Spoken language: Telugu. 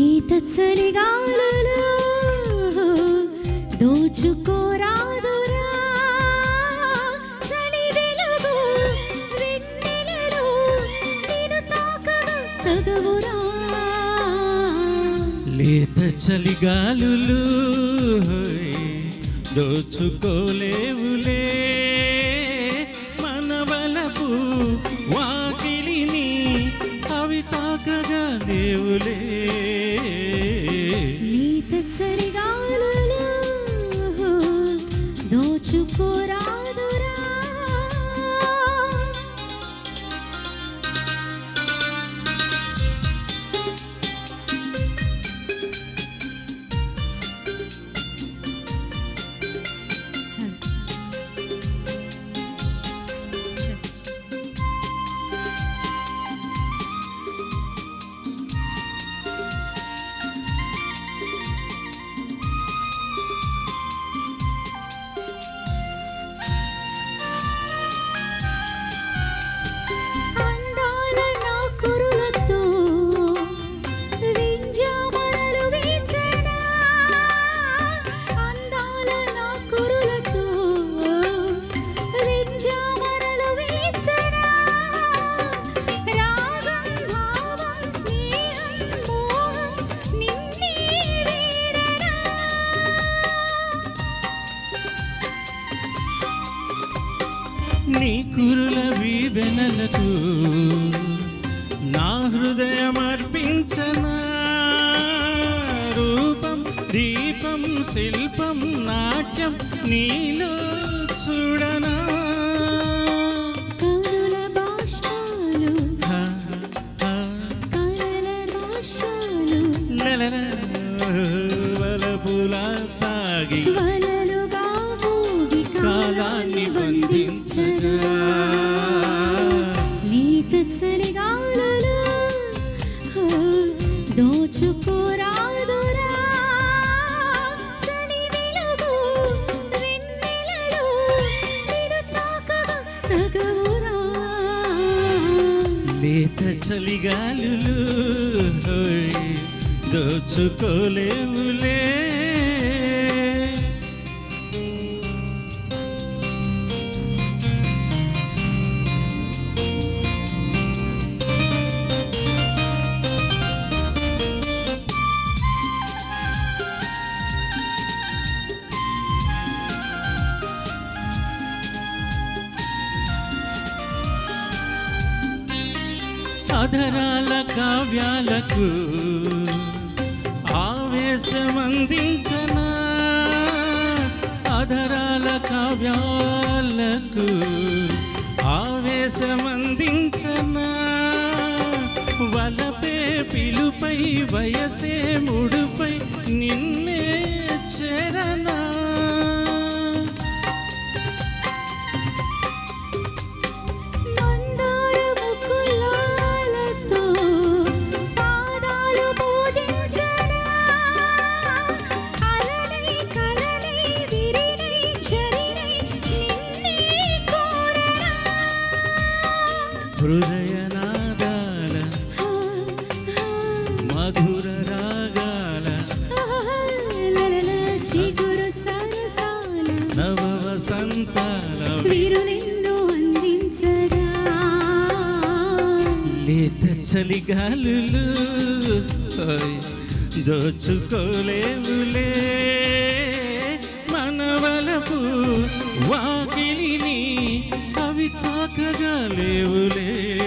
శీత చలిగాలులు దోచుకోరాదురా. చలి వెలుగు వెన్నెలలు నిన్ను తాకగా తగవురా లేత చలిగాలులు దోచుకోలేవులే. మనవలపు వాకిలిని అవి తాకగా దేవులే నీ కురుల వీవెనలకు నా హృదయం అర్పించనా. రూపం దీపం శిల్పం నాట్యం నీలో చూడనా. వలపులా సాగి లేత చలిగాలులు హో, లేత చలిగాలులు దోచుకోలేవులే అధరాల కావ్యాలకు ఆవేశమందించనా? అధరాల కావ్యాలకు ఆవేశమందించనా? వలపే పిలుపై వయసే ముడుపై హృదయనాదాల మధుర రాగాల చిగురు నవ వసంతాల విరులెన్నో అందించగా లేత చలిగాలులు దోచుకోలేవులే మనవలపు వా అవి లేవులే.